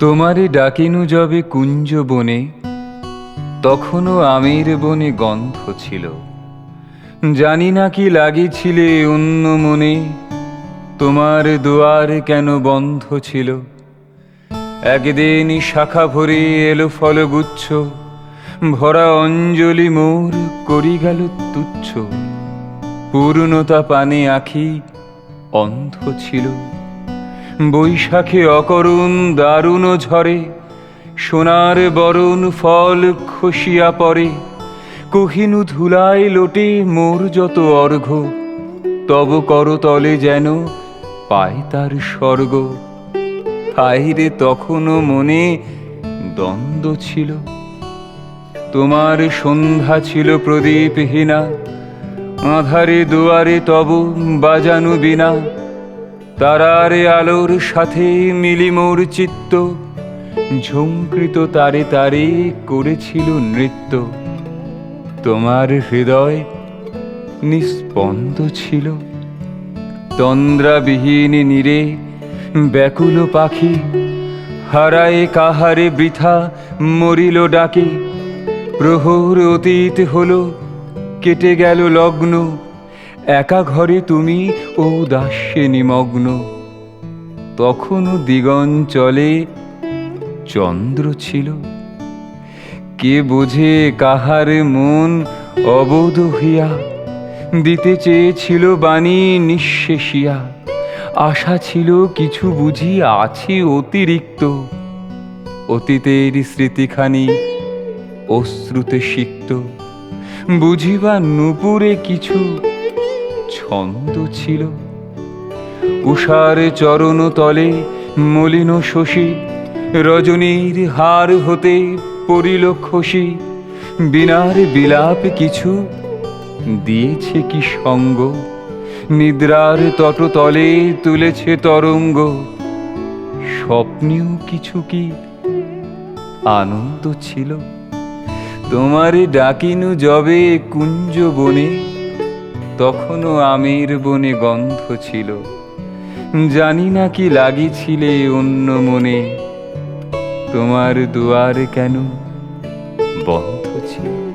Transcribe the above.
তোমারে ডাকিনু যবে কুঞ্জ বনে, তখনও আমের বনে গন্ধ ছিল। জানি না কি লাগিছিলে অন্য মনে, তোমার দুয়ার কেন বন্ধ ছিল? একদিন শাখা ভরে এলো ফলগুচ্ছ, ভরা অঞ্জলি মোর করি গেল তুচ্ছ। পূর্ণতা পানে আখি অন্ধ ছিল। বৈশাখে অকরুণ দারুণ ঝরে, সোনার বরণ ফল খসিয়া পড়ে। কহিনু ধুলায় লোটে মোর যত অর্ঘ, তব করতলে যেন পায় তার স্বর্গ। হাইরে তখনও মনে দ্বন্দ্ব ছিল। তোমার সন্ধ্যা ছিল প্রদীপহীনা আধারে দুয়ারে তব বাজানু বিনা। তারারে আলোর সাথে মিলি মোর চিত্ত ঝঙ্কৃত তারে তারে করেছিল নৃত্য। তোমার হৃদয় নিস্পন্দ ছিল। তন্দ্রাবিহীন নীরে ব্যাকুল পাখি হারায়ে কাহারে বৃথা মরিল ডাকে। প্রহর অতীত হলো, কেটে গেল লগ্ন একা ঘরে তুমি ও দাস্যে নিমগ্ন। তখনও দিগঞ্চলে চন্দ্র ছিল। কে বোঝে কাহার মন অবোধ হইয়া? দিতে চেয়েছিল বাণী নিঃশেষিয়া। আশা ছিল কিছু বুঝি আছে অতিরিক্ত। অতীতের স্মৃতিখানি অশ্রুতে সিক্ত। বুঝিবা নুপুরে কিছু ছন্দ ছিল। উষার চরণ তলে মলিন শশী, রজনীর হার হতে পড়িল খসি। বিনার বিলাপ কিছু দিয়েছে কি সঙ্গ? নিদ্রার তটতলে তুলেছে তরঙ্গ। স্বপ্নেও কিছু কি আনন্দ ছিল? তোমারে ডাকিনু যবে কুঞ্জ বনে তখনও আমের বনে গন্ধ ছিল। জানি না কি লাগিছিলে অন্য মনে। তোমার দুয়ার কেন বন্ধ ছিল?